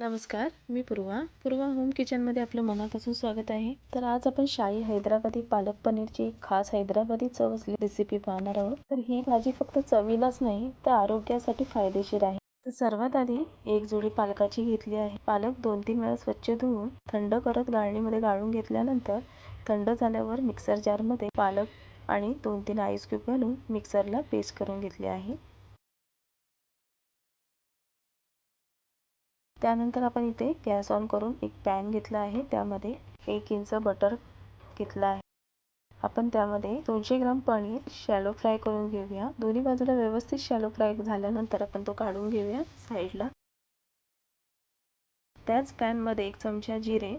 नमस्कार मी पूर्वा. पूर्वा होम किचनमध्ये आपलं मनापासून स्वागत आहे. तर आज आपण शाही हैदराबादी पालक पनीरची एक खास हैदराबादी चव असली रेसिपी पाहणार आहोत. तर ही भाजी फक्त चवीलाच नाही तर आरोग्यासाठी फायदेशीर आहे. तर सर्वात आधी एक जोडी पालकाची घेतली आहे. पालक दोन तीन वेळा स्वच्छ धुवून थंड करत गाळणीमध्ये गाळून घेतल्यानंतर थंड झाल्यावर मिक्सर जारमध्ये पालक आणि दोन तीन आईस क्यूब घालून मिक्सरला पेस्ट करून घेतली आहे. त्यानंतर आपण इथे गॅस ऑन करून एक पॅन घेतला आहे. त्यामध्ये एक इंच बटर घेतला आहे. आपण त्यामध्ये दोनशे ग्राम पनीर शॅलो फ्राय करून घेऊया. दोन्ही बाजूला व्यवस्थित शॅलो फ्राय झाल्यानंतर आपण तो काढून घेऊया साईडला. त्याच पॅनमध्ये एक चमचा जिरे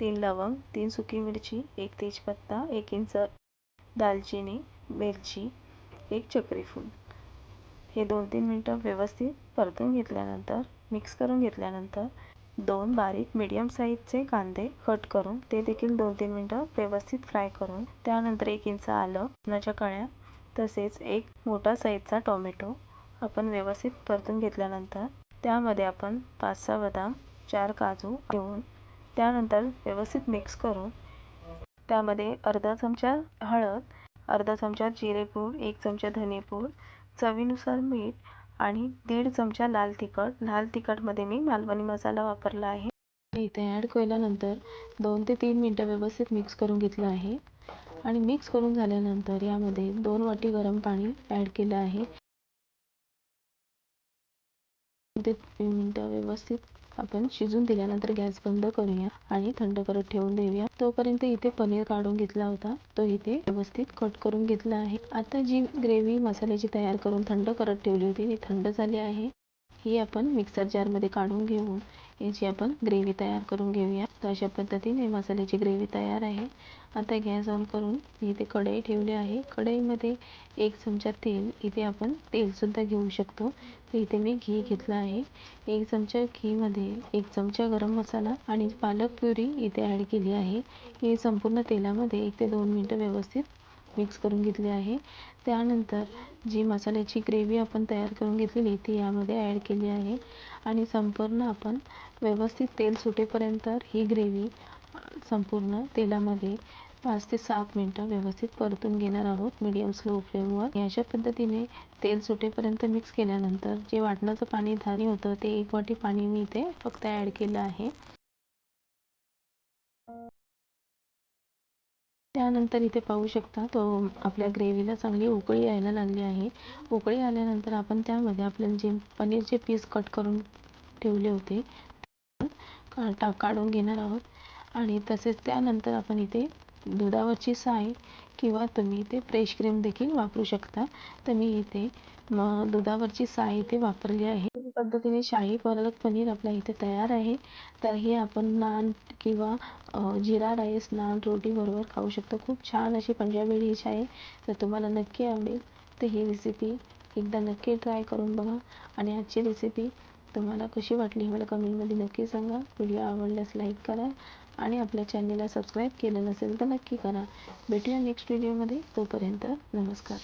तीन लवंग तीन सुकी मिरची एक तेजपत्ता एक इंच दालचिनी मिरची एक चक्रीफूल. हे दोन तीन मिनटं व्यवस्थित परतून घेतल्यानंतर मिक्स करून घेतल्यानंतर दोन बारीक मीडियम साईजचे कांदे कट करून ते देखील दोन तीन मिनटं व्यवस्थित फ्राय करून त्यानंतर एक इंच आलं लसणाच्या कळ्या तसेच एक मोठा साईजचा टोमॅटो आपण व्यवस्थित परतून घेतल्यानंतर त्यामध्ये आपण पाच सहा बदाम चार काजू घेऊन त्यानंतर व्यवस्थित मिक्स करून त्यामध्ये अर्धा चमचा हळद अर्धा चमचा जिरेपूड एक चमचा धनेपूड चवीनुसार मीठ आणि दीड चमचा लाल तिखट. लाल तिखटमध्ये मी मालवणी मसाला वापरला आहे. इथे ॲड केल्यानंतर दोन ते तीन मिनटं व्यवस्थित मिक्स करून घेतलं आहे. आणि मिक्स करून झाल्यानंतर यामध्ये दोन वाटी गरम पाणी ॲड केलं आहे. ते मिनटं व्यवस्थित आपण शिजून दिल्यानंतर गॅस बंद करूया आणि थंड करत ठेवून देऊया. तोपर्यंत इथे पनीर काढून घेतला होता. तो इथे व्यवस्थित कट करून घेतला आहे. आता जी ग्रेव्ही मसाल्याची तयार करून थंड करत ठेवली होती ती थंड झाली आहे. ही आपण मिक्सर जारमध्ये काढून घेऊन याची आपण ग्रेव्ही तयार करून घेऊया. तर अशा पद्धतीने मसाल्याची ग्रेव्ही तयार आहे. आता गॅस ऑन करून इथे कढई ठेवली आहे. कढईमध्ये एक चमचा तेल इथे आपण तेलसुद्धा घेऊ शकतो. तर इथे मी घी घेतला आहे. एक चमचा घीमध्ये एक चमचा गरम मसाला आणि पालक प्युरी इथे ॲड केली आहे. ही संपूर्ण तेलामध्ये एक ते दोन मिनटं व्यवस्थित मिक्स करून घेतली आहे. त्यानंतर जी मसाल्याची ग्रेव्ही आपण तयार करून घेतलेली ती यामध्ये ॲड केली आहे. आणि संपूर्ण आपण व्यवस्थित तेल सुटेपर्यंत ही ग्रेव्ही संपूर्ण तेलामध्ये पाच ते सात मिनटं व्यवस्थित परतून घेणार आहोत मीडियम स्लो फ्लेमवर अशा पद्धतीने तेल सुटेपर्यंत मिक्स केल्यानंतर जे वाटणाचं पाणी धारी होतं ते एक वाटी पाणी मी इथे फक्त ॲड केलं आहे. त्यानंतर इथे पाहू शकता तो आपल्या ग्रेव्हीला चांगली उकळी यायला लागली आहे. उकळी आल्यानंतर आपण त्यामध्ये आपल्याला जे पनीरचे पीस कट करून ठेवले होते का काढून घेणार आहोत. आणि तसेच त्यानंतर आपण इथे दुधावरची साय किंवा तुम्ही इथे फ्रेश क्रीम देखील वापरू शकता. तर मी इथे मग दुधावरची साय इथे वापरली आहे. पद्धतीने शाही पालक पनीर आपल्या इथे तयार आहे. तर हे आपण नान किंवा जिरा राईस नान रोटीबरोबर खाऊ शकतो. खूप छान अशी पंजाबी डिश आहे. तर तुम्हाला नक्की आवडेल. तर ही रेसिपी एकदा नक्की ट्राय करून बघा. आणि आजची रेसिपी तुम्हाला कशी वाटली मला कमेंटमध्ये नक्की सांगा. व्हिडिओ आवडल्यास लाईक करा आणि आपल्या चॅनलला सबस्क्राईब केलं नसेल तर नक्की करा. भेटूया नेक्स्ट व्हिडिओमध्ये. तोपर्यंत नमस्कार.